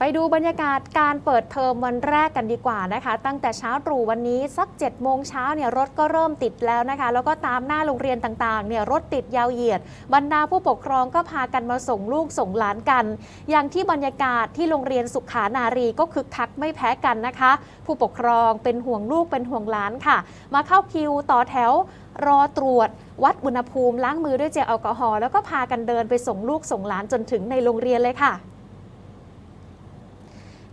ไปดูบรรยากาศการเปิดเทอมวันแรกกันดีกว่านะคะ ตั้งแต่เช้าตรู่วันนี้สัก7จ็ดโมงเช้าเนี่ยรถก็เริ่มติดแล้วนะคะ แล้วก็ตามหน้าโรงเรียนต่างๆเนี่ยรถติดยาวเหยียด บรรดาผู้ปกครองก็พากันมาส่งลูกส่งหลานกัน อย่างที่บรรยากาศที่โรงเรียนสุขานารีก็คึกคักไม่แพ้กันนะคะ ผู้ปกครองเป็นห่วงลูกเป็นห่วงหลานค่ะ มาเข้าคิวต่อแถวรอตรวจวัดอุณหภูมิล้างมือด้วยเจลแอลกอฮอล์แล้วก็พากันเดินไปส่งลูกส่งหลานจนถึงในโรงเรียนเลยค่ะ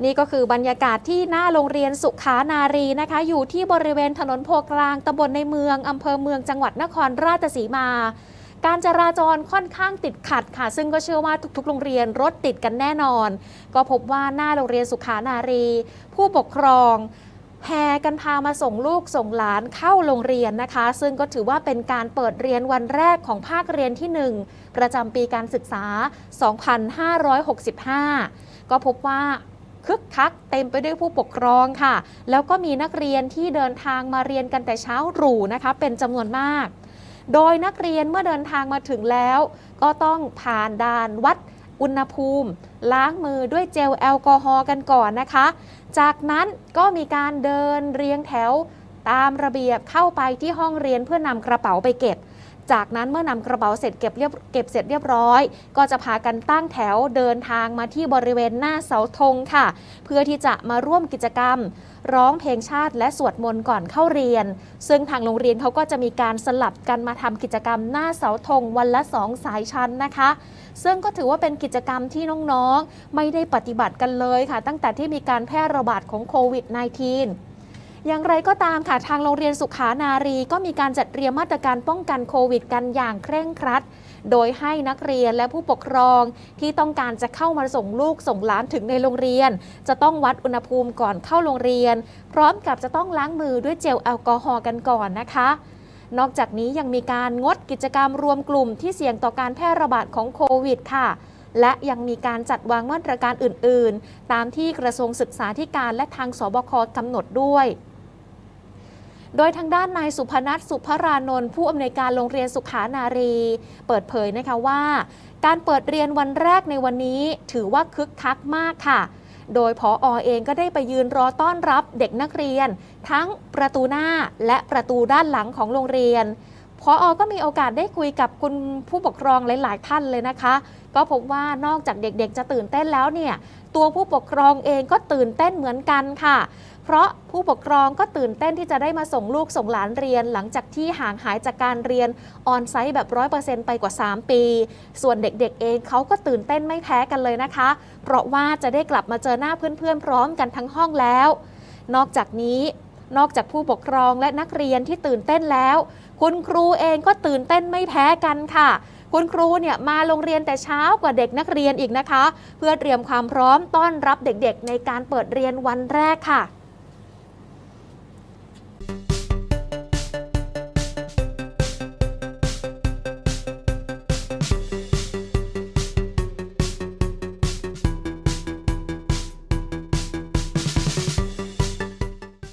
นี่ก็คือบรรยากาศที่หน้าโรงเรียนสุขานารีนะคะ อยู่ที่บริเวณถนนโพกลางตำบลในเมืองอำเภอเมืองจังหวัดนครราชสีมา การจราจรค่อนข้างติดขัดค่ะ ซึ่งก็เชื่อว่าทุกๆ โรงเรียนรถติดกันแน่นอน ก็พบว่าหน้าโรงเรียนสุขานารี ผู้ปกครองแห่กันพามาส่งลูกส่งหลานเข้าโรงเรียนนะคะ ซึ่งก็ถือว่าเป็นการเปิดเรียนวันแรกของภาคเรียนที่ 1 ประจำปีการศึกษา 2565 ก็พบว่า คึกคักเต็มไปด้วยผู้ปกครองค่ะ แล้วก็มีนักเรียนที่เดินทางมาเรียนกันแต่เช้าตรู่นะคะ เป็นจำนวนมาก โดยนักเรียนเมื่อเดินทางมาถึงแล้ว ก็ต้องผ่านด่านวัดอุณหภูมิ ล้างมือด้วยเจลแอลกอฮอล์กันก่อนนะคะ จากนั้นก็มีการเดินเรียงแถวตามระเบียบเข้าไปที่ห้องเรียนเพื่อนำกระเป๋าไปเก็บ จากนั้นเมื่อนำกระเป๋าเสร็จเก็บเรียบเก็บเสร็จเรียบร้อย ก็จะพากันตั้งแถวเดินทางมาที่บริเวณหน้าเสาธงค่ะ เพื่อที่จะมาร่วมกิจกรรม ร้องเพลงชาติและสวดมนต์ก่อนเข้าเรียน ซึ่งทางโรงเรียนเขาก็จะมีการสลับกันมาทำกิจกรรมหน้าเสาธงวันละสองสายชั้นนะคะ ซึ่งก็ถือว่าเป็นกิจกรรมที่น้องๆ ไม่ได้ปฏิบัติกันเลยค่ะ ตั้งแต่ที่มีการแพร่ระบาดของโควิด -19 อย่างไรก็ตามค่ะทางโรงเรียนสุขานารีก็มีการจัดเตรียมมาตรการป้องกันโควิดกันอย่างเคร่งครัด โดยให้นักเรียนและผู้ปกครองที่ต้องการจะเข้ามาส่งลูกส่งหลานถึงในโรงเรียน จะต้องวัดอุณหภูมิก่อนเข้าโรงเรียน พร้อมกับจะต้องล้างมือด้วยเจลแอลกอฮอล์กันก่อนนะคะนอกจากนี้ยังมีการงดกิจกรรมรวมกลุ่มที่เสี่ยงต่อการแพร่ระบาดของโควิดค่ะ และยังมีการจัดวางมาตรการอื่น ๆ ตามที่กระทรวงศึกษาธิการและทางสบคกำหนดด้วย โดยทางด้านนายสุพนัทสุภรานนท์ผู้อำนวยการโรงเรียนสุขานารี เปิดเผยนะคะว่า การเปิดเรียนวันแรกในวันนี้ถือว่าคึกคักมากค่ะ โดยพออเองก็ได้ไปยืนรอต้อนรับเด็กนักเรียน ทั้งประตูหน้าและประตูด้านหลังของโรงเรียน พออก็มีโอกาสได้คุยกับคุณผู้ปกครองหลาย ๆ ท่านเลยนะคะ ก็พบว่านอกจากเด็กๆ จะตื่นเต้นแล้วเนี่ยตัวผู้ปกครองเองก็ตื่นเต้นเหมือนกันค่ะ เพราะผู้ปกครองก็ตื่นเต้นที่จะได้มาส่งลูกส่งหลานเรียน หลังจากที่ห่างหายจากการเรียนออนไซต์แบบ100%ไปกว่า 3 ปี ส่วนเด็กๆเองเขาก็ตื่นเต้นไม่แพ้กันเลยนะคะ เพราะว่าจะได้กลับมาเจอหน้าเพื่อนๆพร้อมกันทั้งห้องแล้ว นอกจากนี้ นอกจากผู้ปกครองและนักเรียนที่ตื่นเต้นแล้ว คุณครูเองก็ตื่นเต้นไม่แพ้กันค่ะ คุณครูเนี่ยมาโรงเรียนแต่เช้ากว่าเด็กนักเรียนอีกนะคะ เพื่อเตรียมความพร้อมต้อนรับเด็กๆ ในการเปิดเรียนวันแรกค่ะ